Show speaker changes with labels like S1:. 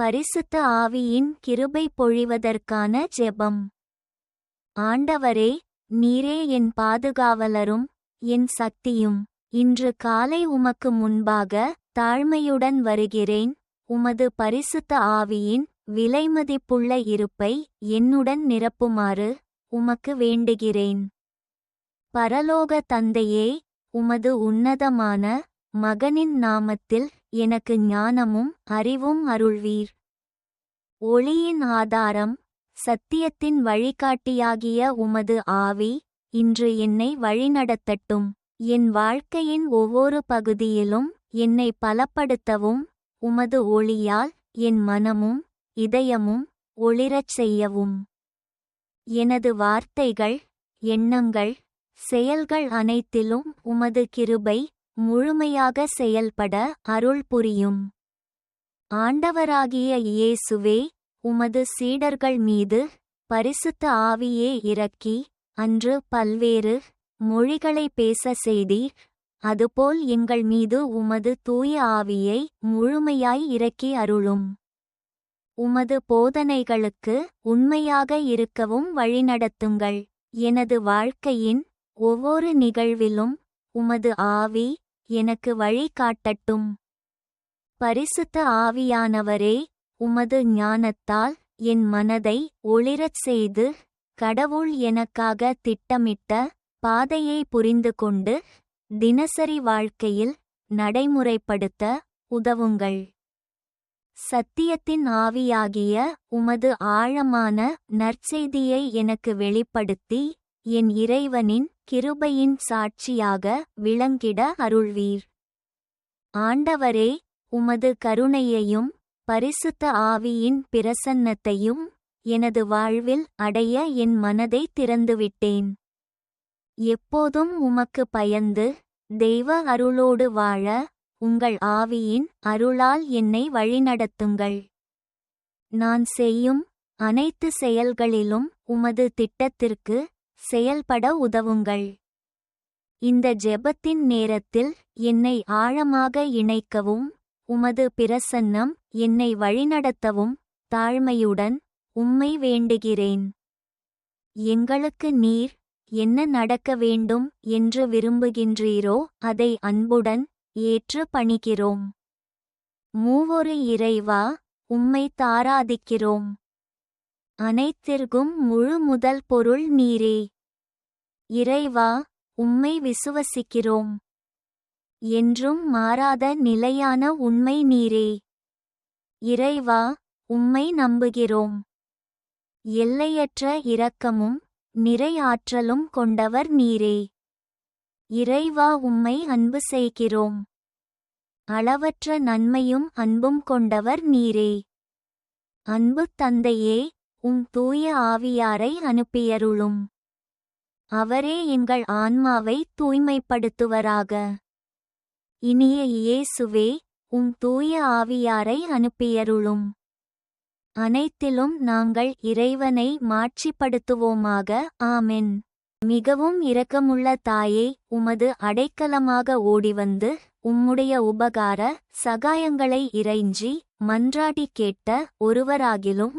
S1: பரிசுத்த ஆவியின் கிருபை பொழிவதற்கான ஜெபம். ஆண்டவரே நீரே என் பாதுகாவலரும் என் சக்தியும் இன்று காலை உமக்கு முன்பாக தாழ்மையுடன் வருகிறேன் உமது பரிசுத்த ஆவியின் விலைமதிப்புள்ள இருப்பை என்னுடன் நிரப்புமாறு உமக்கு வேண்டுகிறேன். பரலோக தந்தையே உமது உன்னதமான மகனின் நாமத்தில் எனக்கு ஞானமும் அறிவும் அருள்வீர். ஒளியின் ஆதாரம் சத்தியத்தின் வழிகாட்டியாகிய உமது ஆவி இன்று என்னை வழிநடத்தட்டும். என் வாழ்க்கையின் ஒவ்வொரு பகுதியிலும் என்னை பலப்படுத்தவும் உமது ஒளியால் என் மனமும் இதயமும் ஒளிரச் செய்யவும். எனது வார்த்தைகள் எண்ணங்கள் செயல்கள் அனைத்திலும் உமது கிருபை முழுமையாக செயல்பட அருள் புரியும். ஆண்டவராகிய இயேசுவே உமது சீடர்கள் மீது பரிசுத்த ஆவியே இறக்கி அன்று பல்வேறு மொழிகளை பேச செய்தீர். அதுபோல் எங்கள் மீது உமது தூய ஆவியை முழுமையாய் இறக்கி அருளும். உமது போதனைகளுக்கு உண்மையாக இருக்கவும் வழிநடத்துங்கள். எனது வாழ்க்கையின் ஒவ்வொரு நிகழ்விலும் உமது ஆவி எனக்கு வழி காட்டட்டும். பரிசுத்த ஆவியானவரே உமது ஞானத்தால் என் மனதை ஒளிரச் செய்து கடவுள் எனக்காக திட்டமிட்ட பாதையை புரிந்து கொண்டு தினசரி வாழ்க்கையில் நடைமுறைப்படுத்த உதவுங்கள். சத்தியத்தின் ஆவியாகிய உமது ஆழமான நற்செய்தியை எனக்கு வெளிப்படுத்தி என் இறைவனின் கிருபையின் சாட்சியாக விளங்கிட அருள்வீர். ஆண்டவரே உமது கருணையையும் பரிசுத்த ஆவியின் பிரசன்னத்தையும் எனது வாழ்வில் அடைய என் மனதை திறந்துவிட்டேன். எப்போதும் உமக்கு பயந்து தெய்வ அருளோடு வாழ உங்கள் ஆவியின் அருளால் என்னை வழிநடத்துங்கள். நான் செய்யும் அனைத்து செயல்களிலும் உமது திட்டத்திற்கு செயல்பட உதவுங்கள். இந்த ஜெபத்தின் நேரத்தில் என்னை ஆழமாக இணைக்கவும் உமது பிரசன்னம் என்னை வழிநடத்தவும் தாழ்மையுடன் உம்மை வேண்டுகிறேன். எங்களுக்கு நீர் என்ன நடக்க வேண்டும் என்று விரும்புகின்றீரோ அதை அன்புடன் ஏற்று பணிகிறோம். மூவொரு இறைவா உம்மை தாராதிக்கிறோம். அனைத்திற்கும் முழு முதல் பொருள் நீரே. இறைவா உம்மை விசுவசிக்கிறோம். என்றும் மாறாத நிலையான உண்மை நீரே. இறைவா உம்மை நம்புகிறோம். எல்லையற்ற இரக்கமும் நிறை ஆற்றலும் கொண்டவர் நீரே. இறைவா உம்மை அன்பு செய்கிறோம். அளவற்ற நன்மையும் அன்பும் கொண்டவர் நீரே. அன்பு தந்தையே உம் தூய ஆவியாரை அனுப்பியருளும். அவரே எங்கள் ஆன்மாவை தூய்மைப்படுத்துவராக. இனிய இயேசுவே உம் தூய ஆவியாரை அனுப்பியருளும். அனைத்திலும் நாங்கள் இறைவனை மாட்சிப்படுத்துவோமாக ஆமென். மிகவும் இரக்கமுள்ள தாயே உமது அடைக்கலமாக ஓடிவந்து உம்முடைய உபகார சகாயங்களை இறைஞ்சி மன்றாடி கேட்ட ஒருவராகிலும்